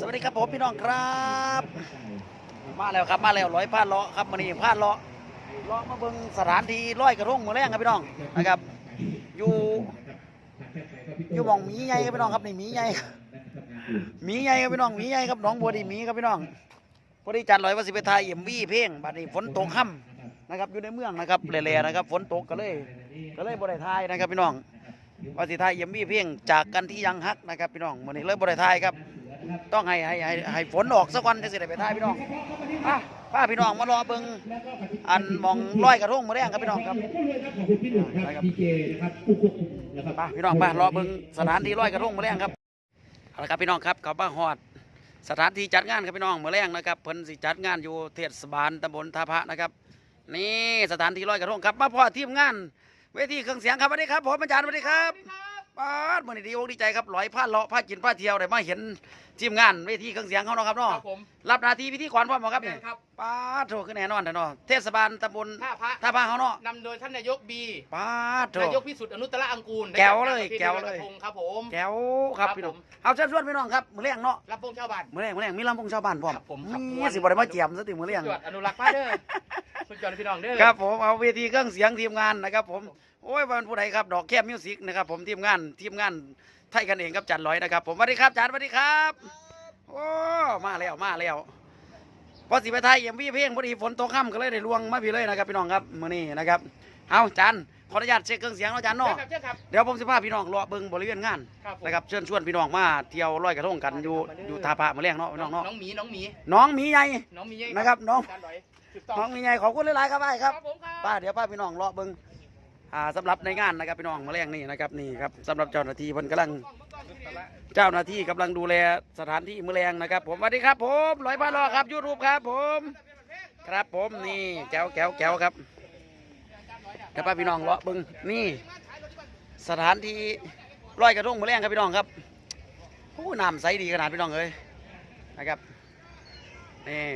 สวัสดีครับผมพี่น้องครับ มาแล้วครับมาแล้วร้อยพาดเลาะครับมันนี่พาดเลาะเลาะมาเบิงสถานที่ร้อยกระทงมือแรงครับพี่น้องนะครับ อยู่อยู่มองหมีใหญ่ครับพี่น้องครับนี่หมีใหญ่หมีใหญ่ครับพี่น้องหมีใหญ่ครับน้องบัวดีหมีครับพี่น้องพอดีจันลอยว่าสิไปทายเอ็มวีเพลงบัดนี้ฝนตกค่ำนะครับอยู่ในเมืองนะครับเละๆนะครับ ฝนตกก็เลยก็เลยบ่ไทายนะครับพี่น้องว่าสิทายเอ็มวีเพลงจากกันที่ยังฮักนะครับพี่น้องมื้อนี้เลยบ่ไทายครับ ต้องให้ให้ให้ให้ฝนออกสักวันจะสิได้ไปทายพี่น้องอะพาพี่น้องมารอเบิ่งอันหมองร้อยกระทงมื้อแรงครับพี่น้องครับครับพีเจนะครับปุ๊กปุ๊กนะครับไปพี่น้องไปรอเบิ่งสถานที่ร้อยกระทงมื้อแรงครับเอาละครับพี่น้องครับเขาบ้าฮอดสถานที่จัดงานครับพี่น้องมื้อแรงนะครับเพิ่นสิจัดงานอยู่เทศบาลตำบลท่าพระนะครับ นี่สถานที่ร้อยกระทงครับมาพอทีมงานเวทีเครื่องเสียงครับสวัสดีครับผมอาจารย์สวัสดีครับ ป้าดมื้อนี้ดีอกดีใจครับร้อยผ้าเลาะผ้ากินผ้าเที่ยวได้มาเห็นทีมงานเวทีเครื่องเสียงเขาเนาะครับเนาะครับผมรับหน้าที่พิธีกรพร้อมบ่ครับเนี่ยครับป้าดโถขึ้นแน่นอนแน่นอนเทศบาลตำบลท่าพระท่าพระเขาเนาะนำโดยท่านนายกบีป้าดโถนายกพิสุทธิ์อนุตตรอังกูลแก้วเลยได้แก้วเลยกระทงครับผมแก้วครับครับพี่น้องผมเอาเชิญชวนพี่น้องครับมื้อแรงเนาะรับพงชาวบ้านมื้อแรงมื้อแรงมีลำวงชาวบ้านพร้อมครับผมครับนี่สิบ่ได้มาเจียมซะติมื้อแรงสุดยอดอนุรักษ์มาเด้อสุดยอดพี่น้องเด้อครับผมเอาเวทีเครื่องเสียงทีมงานนะครับผม โอ้ยวันผู้ใดครับดอกแคบมิวสิกนะครับผมทีมงานทีมงานไทยกันเองครับจันร้อยนะครับผมสวัสดีครับจันสวัสดีครับโอ้มาแล้วมาแล้วพอสิไปไทยเอ็มวีเพลงพอดีฝนตกค่ำก็เลยได้ลวงมาพี่เลยนะครับพี่น้องครับมื้อนี้นะครับเอาจันขออนุญาตเช็คเครื่องเสียงแล้วจันเจ้าเนาะครับเจ้าครับเดี๋ยวผมสิพาพี่น้องเลาะเบิ่งบริเวณงานครับผมนะครับเชิญชวนพี่น้องมาเที่ยวลอยกระทงกันอยู่อยู่ท่าพระมื้อแรงเนาะพี่น้องเนาะน้องหมีน้องหมีน้องหมีใหญ่น้องหมีนะครับน้องจานร้อยถูกต้องน้องหมีใหญ่ขอบคุณหลายๆครับไอ้ครับผมครับป้าเดี๋ยวป้าพี่น้องเลาะเบิ่ง อ่าสำหรับในงานนะครับพี่น้องมาแรงนี่นะครับนี่ครับสำหรับเจ้าหน้าที่เพิ่นกำลังเจ้าหน้าที่กำลังดูแลสถานที่มือแรงนะครับ ผมสวัสดีครับ ผมร้อยพาลอครับยูทูบครับ ผม ครับผมนี่แก้วแก้วแก้วครับเดี๋ยวป้าพี่น้องเลาะเบิ่งนี่ สถานที่ร้อยกระทงมือแรงครับพี่น้องครับโอ้นำใสดีขนาดพี่น้องเลยนะครับนี่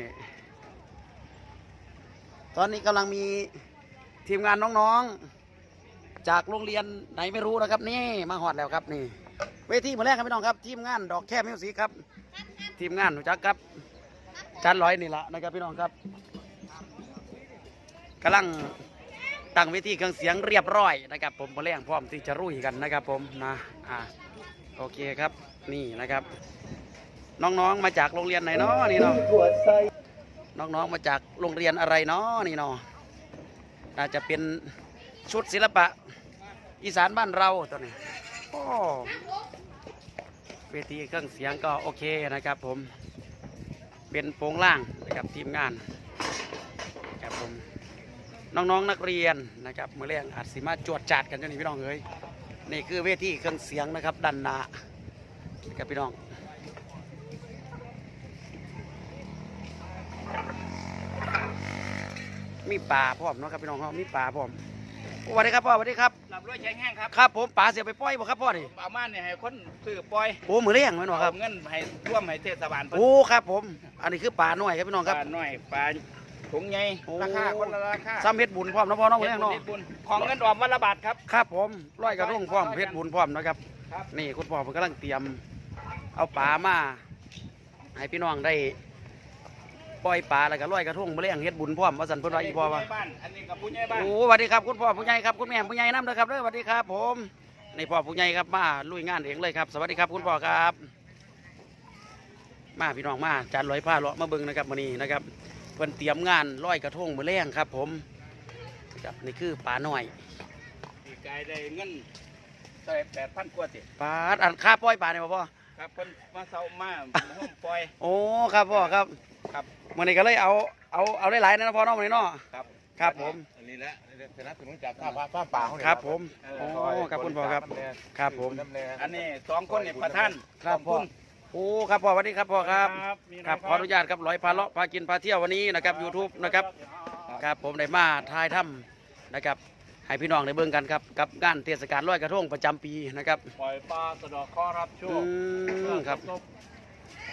ตอนนี้กำลังมีทีมงานน้องๆ จากโรงเรียนไหนไม่รู้นะครับนี่มาหอดแล้วครับนี่ เวทีมาแรกครับพี่น้องครับ ทีมงานดอกแค่มิวสิกครับ ทีมงานรู้จักครับจานร้อยนี่ละนะครับพี่น้องครับกำลังตั้งเวทีเครื่องเสียงเรียบร้อยนะครับ ผมมาแรงพร้อมที่จะรุ่ยกันนะครับ ผมนะอ่าโอเคครับนี่นะครับ น้องๆมาจากโรงเรียนไหนเนาะนี่เนาะน้องๆมาจากโรงเรียนอะไรเนาะนี่เนาะน่าจะเป็น ชุดศิลปะ อีสานบ้านเราตัวนี้โอ้เวทีเครื่องเสียงก็โอเคนะครับผม เป็นโปรงล่างนะครับทีมงานครับผมน้องๆนนักเรียนนะครับเมื่อเรียงอาจสิมาจวดจัดกันเจ้านี่พี่น้องเอ้ยนี่คือเวทีเครื่องเสียงนะครับดันนาครับพี่น้องมีป่าพร้อมเนาะครับพี่น้องครับมีป่าพร้อม สวัสดีครับพ่อสวัสดีครับหลับรวยแข็งแห้งครับครับผมป่าเสียไปปล่อยบ่ครับพ่อนี่เอามาเนี่ยให้คนซื้อปล่อยโอ้มือเลี้ยงไหมเนาะครับเอาเงินให้ร่วมให้เทศบาลเพิ่นโอ้ครับผม อันนี้คือป่าหน่อยครับพี่น้องครับปลาน้อยปลาถุงใหญ่โอ้ราคาคนละราคาซ้ำเพชรบุญพร้อมเนาะพ่อเน้องมือเฮ็เลี้ยดงบุญเนาะเฮ็ดบุญของเงินออมวันละบาทครับครับผมร้อยกระทงพร้อมเพชรบุญพร้อมนะครับครับนี่คุณพ่อผมกำลังเตรียม เอาป่ามาให้พี่น้องได้ ปล่อยป่าแล้วก็ร้อยกระทงมือเลี้ยงเฮ็ดบุญพร้อมว่าสันเพิ่นว่าอีพ่อว่าผู้ใหญ่บ้านอันนี้กับผู้ใหญ่บ้านโอ้สวัสดีครับคุณพ่อผู้ใหญ่ครับคุณแม่ผู้ใหญ่น้ำเลยครับเด้อสวัสดีครับ ผมนี่พ่อผู้ใหญ่ครับมาลุยงานเองเลยครับ สวัสดีครับคุณพ่อครับ มาพี่น้องมาจานลอยผ้าเลาะมาเบิ่งนะครับมื้อนี้นะครับเพิ่นเตรียมงานร้อยกระทงมื้อแรงครับ ผมครับนี่คือป่าน้อยปีกายได้เงินใส่แปดพันกว่าติป่าอันค่าปล่อยป่าเนี่ยบ่พ่อครับเพิ่นมาเซามาห้องปล่อย โอ้ครับพ่อครับครับ มื้อนี้ก็เลยเอาเอาเอาหลายๆนะพ่อเนาะมื้อนี้เนาะ ครับครับผม อันนี้แหละสนับสนุนจากข้าวป้าป่าเขาเนี่ยครับผมโอ้ครับคุณพ่อครับครับผมอันนี้สองคนเนี่ยประท่านครับขพ่อณโอ้ครับพ่อสวัสดีครับพ่อครับ มีครับขออนุญาตครับร้อยพาเลาะพากินพาเที่ยววันนี้นะครับ YouTube นะครับครับผมได้มาทายถ้ำนะครับให้พี่น้องได้เบิ่งกันครับกับงานเทศกาลลอยกระทงประจำปีนะครับปล่อยปลาสะเดอกข้อรับโชอืคมครับ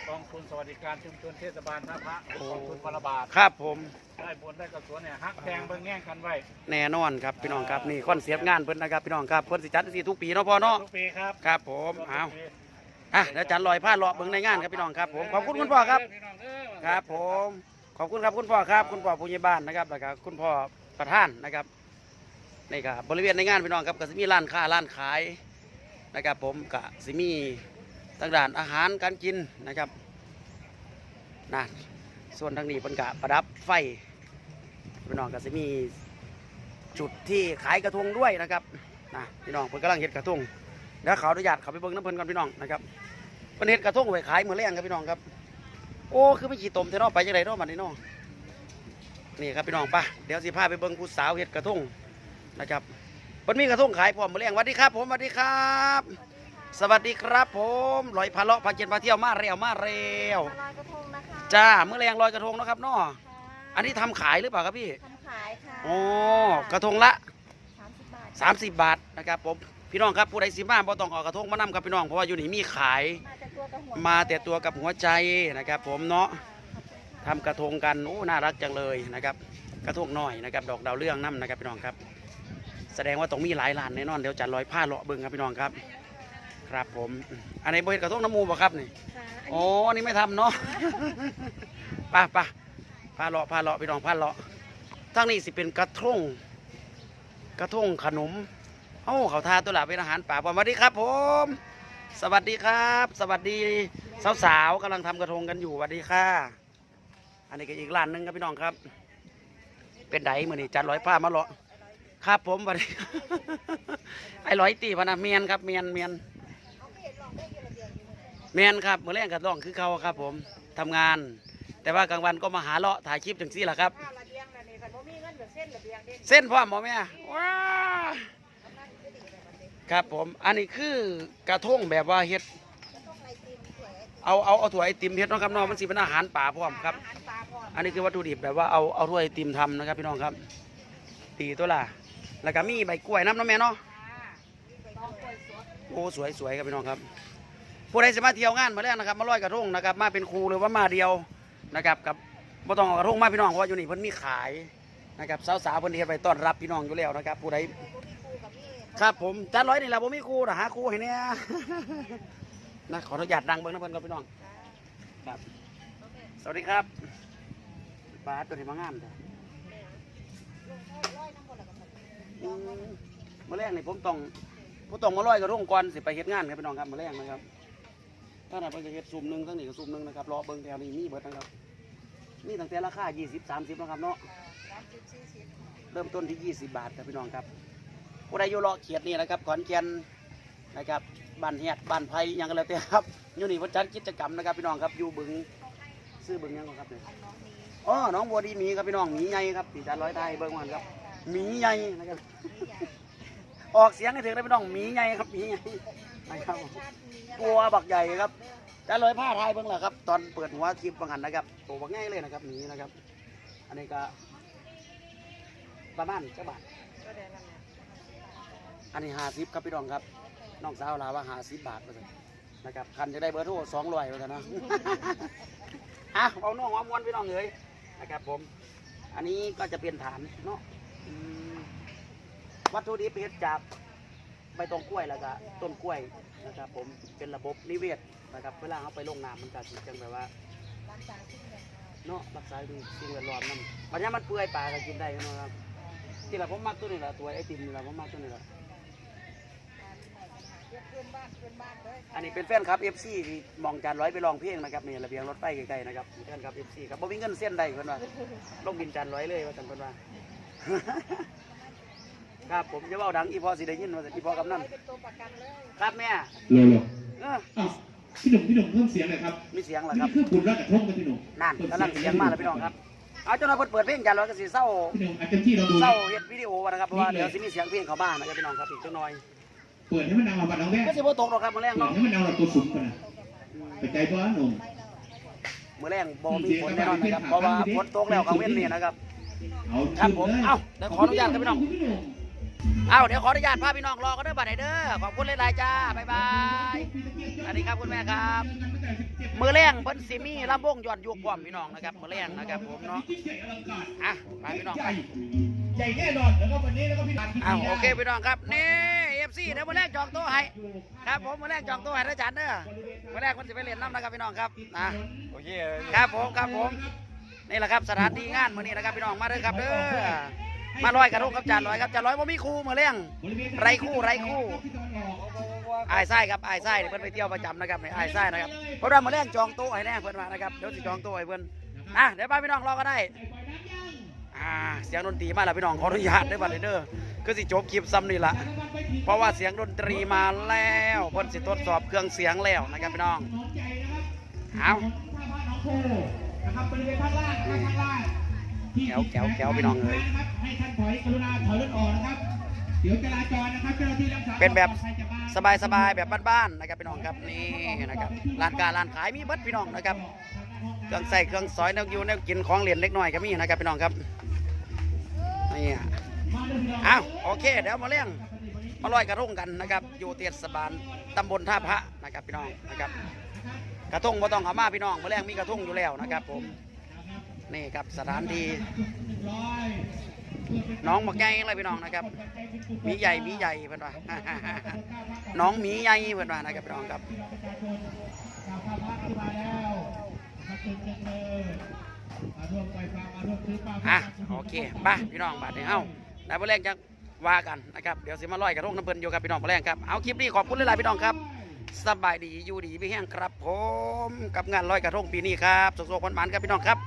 กองทุนสวัสดิการชุมชนเทศบาลท่าพระกองทุนพลบาทครับผม ได้บนได้กระสวนเนี่ยฮักแพงเบิ่งแง่งกันไว้แน่นอนครับพี่น้องครับนี่คอนเซปต์งานเพิ่นนะครับพี่น้องครับเพิ่นสิจัดสิทุกปีเนาะพ่อเนาะทุกปีครับครับผมเอาอะเดี๋ยวจันลอยผ้าเลาะเบิ่งในงานครับพี่น้องครับผมขอบคุณคุณพ่อครับ พี่น้องเด้อครับผมขอบคุณครับคุณพ่อครับคุณพ่อผู้ใหญ่บ้านนะครับแล้วก็คุณพ่อประธานนะครับนี่ครับบริเวณในงานพี่น้องครับก็จะมีร้านค้าร้านขายนะครับผมก็สิมี ต่างด้านอาหารการกินนะครับนะส่วนทางนี้เป็นกะประดับไฟพี่น้องก็จะมีจุดที่ขายกระทงด้วยนะครับนะพี่น้องเพิ่นกำลังเฮ็ดกระทงเดี๋ยวขออนุญาตเขาไปเบิ่งน้ำเพิ่นก่อนพี่น้องนะครับเพิ่นเฮ็ดกระทงไว้ขายมื้อแรงครับพี่น้องครับ โอ้คือไม่ขี่ตมเทนอไปจังไรเนาะมันนี่เนาะนี่ครับพี่น้องปะเดี๋ยวสิพาไปเบิ่งผู้สาวเฮ็ดกระทงนะครับมันมีกระทงขายพร้อมมาเลี้ยงสวัสดีครับ ผมสวัสดีครับ สวัสดีครับผมลอยพาเลาะพาเกียนพาเที่ยวมาเร็วมาเร็วมาลอยกระทงนะคะจ้าเมื่อแรงลอยกระทงเนาะครับเนาะค่ะอันนี้ทำขายหรือเปล่าครับพี่ทำขายค่ะโอ้กระทงละสามสิบบาท30บาทนะครับผมพี่น้องครับผู้ใดสิมาบ่ต้องเออกกระทงมานำครับพี่น้องเพราะว่าอยู่นี่มีขายมาแต่ตัวกับหัวมาแต่ตัวกับหัวใจนะครับ ผมเนาะทำกระทงกันโอ้น่ารักจังเลยนะครับ กระทงน้อยนะครับ ดอกดาวเรื่องน้ำนะครับพี่น้องครับ แสดงว่าต้องมีหลายร้านแน่นอนเดี๋ยวจะลอยผ้าเลาะเบิ้งครับพี่น้องครับ ครับผม อันไหนบริเวณกระทงน้ำมูบ่ครับนี่ค่ะอันโอ้นี้อันนี้ไม่ทำเนาะไป่ะป่ะผ้าเลาะผ้าเลาะพี่น้องผ้าเลาะทั้งนี้สิเป็นกระทงกระทงขนมเอ้าเขาทาตัวหลับเป็นอาหารป่าสวัสดีครับผม สวัสดีครับ สวัสดีสาวๆกำลังทำกระทงกันอยู่สวัสดีค่ะ อันนี้ก็อีกร้านหนึงครับพี่น้องครับ เป็นไดมือนี่จัดร้อยผ้ามาเลาะครับผมสวัสดีไอ้ร้อยตีพะนะเมียนครับเมียนเมียน เมียนครับมือแรงกับร้องคือเขาครับ ผมทำงาน แต่ว่ากลางวันก็มาหาเลาะถ่ายคลิปจังซี่แหละครับ ข้าวระเบียงน่ะนี่คันบ่มีเงินเดี๋ยวเส้นระเบียงเด้เส้นพ่อหมอแม่ว้าครับผม อันนี้คือกระทงแบบว่าเฮ็ด เอาเอาเอาถั่วไอติมเฮ็ดเนาะครับเน้องมันสิเป็นอาหารป่าพร้อมครับ อาหารปลาพร้อมอันนี้คือวัตถุดิบแบบว่าเอาเอาถ้วยไอติมทำนะครับพี่น้องครับ ตีตัวละแล้วก็มีใบกล้วยน้ำเน้องแม่เนาะค่ะต้องกล้วยสดโอ้สวยสวยครับพี่น้องครับ ผู้ใดสามารถเที่ยวงานมาแล้วนะครับ มาลอยกระทงนะครับ มาเป็นครูหรือว่ามาเดียวนะครับกับบ่ต้องเอากระทงมาพี่น้องเพราะว่าอยู่นี่เพิ่นมีขายนะครับสาวๆเพิ่นเฮ็ดไปต้อนรับพี่น้องอยู่แล้วนะครับ ผู้ใดครับผมจานร้อยนี่แหละผมมีครูนะหาครูให้เนี่ยนะขออนุญาตดังเบิ้งนะเพิ่นครับพี่น้องครับ สวัสดีครับปลาตัวนี้มางามจ้ะมาแรกนี่ผมต้องผมต้องมาลอยกระทงก่อนสิไปเฮ็ดงานครับพี่น้องครับมื่อแรกนะครับ ถ้าไหนเพิ่นจะเฮ็ดซุ่มหนึ่งทั้งนี้ก็ซุ่มหนึ่งนะครับรอเบิ้งแถวนี้มีเบิดนะครับนี่ตั้งแต่ราคา 20 30นะครับเนาะ สามสิบสี่สิบเริ่มต้นที่ 20 บาทครับพี่น้องครับผู้ใดอยู่เลาะเขียดนี่นะครับขอนแก่นนะครับบ้านเฮียดบ้านไผ่หยังก็แล้วแต่ครับอยู่นี่เพิ่นจัดกิจกรรมนะครับพี่น้องครับอยู่บึงซื้อบึงหยังก่อนครับเนี่ยอันน้องนี้อ๋อน้องบัวดีหมีครับพี่น้องหมีใหญ่ครับตีจานร้อยไทยเบิ่งมันครับหมีใหญ่นะครับ นี่ใหญ่ออกเสียงให้ถึงได้พี่น้องหมีใหญ่ครับหมีใหญ่ นะครับตัวบักใหญ่ครับจานร้อยผ้าไทยเบิ่งแหละครับ ตอนเปิดหัวคลิปบางหันนะครับตัวบักง่ายเลยนะครับหมีนะครับ อันนี้ก็ประมาณเจ้าบาทอันนี้หาสิบครับพี่น้องครับน้องสาวลาว่าหาสิบบาทว่าซั่นะครับคันจะได้เบอร์โทรสองร้อยว่าซั่นะอะเอาน้องเอามวนพี่น้องเลยนะครับผม อันนี้ก็จะเป็นฐานเนาะวัตถุดิบเฮ็ดจาก ใบตองกล้วยแล้วก็ต้นกล้วยนะครับผมเป็นระบบนิเวศนะครับเวลาเขาไปลงน้ำมันก็สิจังแบบว่าร้านจานที่เนี่ยเนาะรักษาดูสิ่งแวดล้อมนั่นปัญญามันเปื่อยปลาก็กินได้นะครับที่ละผมมักตัวนี้แหละตัวไอติมนี่แหละผมมักตัวนี้แหละอันนี้เป็นแฟนครับ FC ที่มองจานร้อยไปลองเพลงนะครับนี่ระเบียงรถไฟใกล้ๆนะครับแฟนครับ FC ครับบ่มีเงินเส้นใดเพิ่อนว่าลงบินจานร้อยเลยว่าซั่นเพิ่นว่า ครับผมจะเว้าดังอีพอสิได้ยินว่าซั่นอีพอกำนันเป็นตัวประกันเลยครับแม่โลโลเอออ้าวพี่หนุ่มพี่หนุ่มเพิ่มเสียงหน่อยครับมีเสียงเหรอคนี่รับคือบุญรักกระทงกันพี่หนุ่มนั่นกำลังเสียงมาแล้วพี่น้องครับเอาเจ้าหน้าเพิ่นเปิดเพลงจานร้อยก็สิเศร้าพี่หนุ่มอาจจะที่เราดู เศร้าเฮ็ดวิดีโอนะครับเพราะว่าเดี๋ยวสิมีเสียงเพลงเข้ามานะครับพี่น้องครับอีกจักหน่อยเปิดให้มันดังเอาบัตรน้องแม่ก็สิบ่ตกหรอกครับมื้อแรงเปิดเนาะให้มันดังเราตัวสูงกันนะไปใจตัวหนุ่มมื้อแรงบ่มีฝนแน่นอนนะครับเพราะว่าฝนตกแล้วกลางเว้นนี่นะครับ เอาครับผมลยเอ้าเดี๋ยวขออนุญาตครับพี่น้องพี่หนุ่ม เอ้าเดี๋ยวขออนุญาตพาพี่น้องรอกันเด้อบัดไหนเด้อขอบคุณหลายๆจ้าบ๊ายบายสวัสดีครับคุณแม่ครับ มือแรงเพิ่นสิมีลำวงย้อนยุคพร้อมพี่น้องนะครับมือแรงนะครับผมเนาะยิ่งใหญ่อลังการอะไปพี่น้องใหไปญ่ใหญ่แน่นอนแล้วก็วันนี้แล้วก็พี่นันอ้าวโอเคพี่น้องครับนี่ซีเดี๋ยวมาแรกจองโต๊ะให้ครับผมมาแรกจองโต๊ะให้อาจารย์เด้อมาแรกคนจะไปเล่นน้ำนะครับพี่น้องครับนะโอเคครับผมครับผมนี่แหละครับสถานที่งานมื้อนี้นะครับพี่น้องมาเด้อครับเด้อ มาลอยกระทงกับจานลอยครับจานลอยบ่ามีคู่มาเลี้ยงไรคู่ไรคู่ไอายไส้ครับไอายไส้เพิ่อนไปเที่ยวประจำนะครับนี่อายไส้นะครับเพราะว่ามาเลี้ยงจองโต๊ะให้แน่เพิ่อนว่านะครับเดี๋ยวสิจองโต๊ะให้เพิ่อนอะเดี๋ยวไปพี่น้องรอก็ได้อ่าเสียงดนตรีมาแล้วพี่น้องขออนุญาตได้อบัดนี้เด้อคือสิจบคลิปซ้ำนี่ละเพราะว่าเสียงดนตรีมาแล้วเพิ่อนสิทดสอบเครื่องเสียงแล้วนะครับพี่น้องเอานะครับบริเวณข้างล่างข้างล่าง แก้วแก้วแก้วพี่น้องเอ้ยนะครับให้ท่านถอยกรุณาถอยรถออกนะครับเดี๋ยวจราจรนะครับเจ้าหน้าที่รักษาเป็นแบบความปลอดภัยจะมาสบายๆแบบบ้านๆนะครับพี่น้องครับนี่นะครับร้านค้าร้านขายมีเบิดพี่น้องนะครับเครื่องใส่เครื่องซอยแนวอยูแนวกินของเหรียญเล็กน้อยก็มีนะครับพี่น้องครับนี่อะอ้าวโอเคเดี๋ยวมาเลี้ยงมาลอยกระทงกันนะครับอยู่เทศบาลตำบลท่าพระนะครับพี่น้องนะครับกระทงบ่ต้องเอามาพี่น้องมาเลี้ยงมีกระทงอยู่แล้วนะครับผม นี่ครับสถานที่น้องบักใหญ่เลยพี่น้องนะครับมีใหญ่มีใหญ่เพื่อนว่าน้องหมีใหญ่เพื่อนว่านะครับพี่น้องครับอะโอเคป่ะพี่น้องบาดนี้เอ้าได้บ่แรงจังว่ากันนะครับเดี๋ยวสิมาลอยกระทงน้ำเพิ่นอยู่ครับพี่น้องบ่แรงครับเอาคลิปนี้ขอบคุณหลายๆพี่น้องครับสบายดีอยู่ดีพี่แห้งครับผมกับงานลอยกระทงปีนี้ครับสุขๆหวานๆครับพี่น้องครับ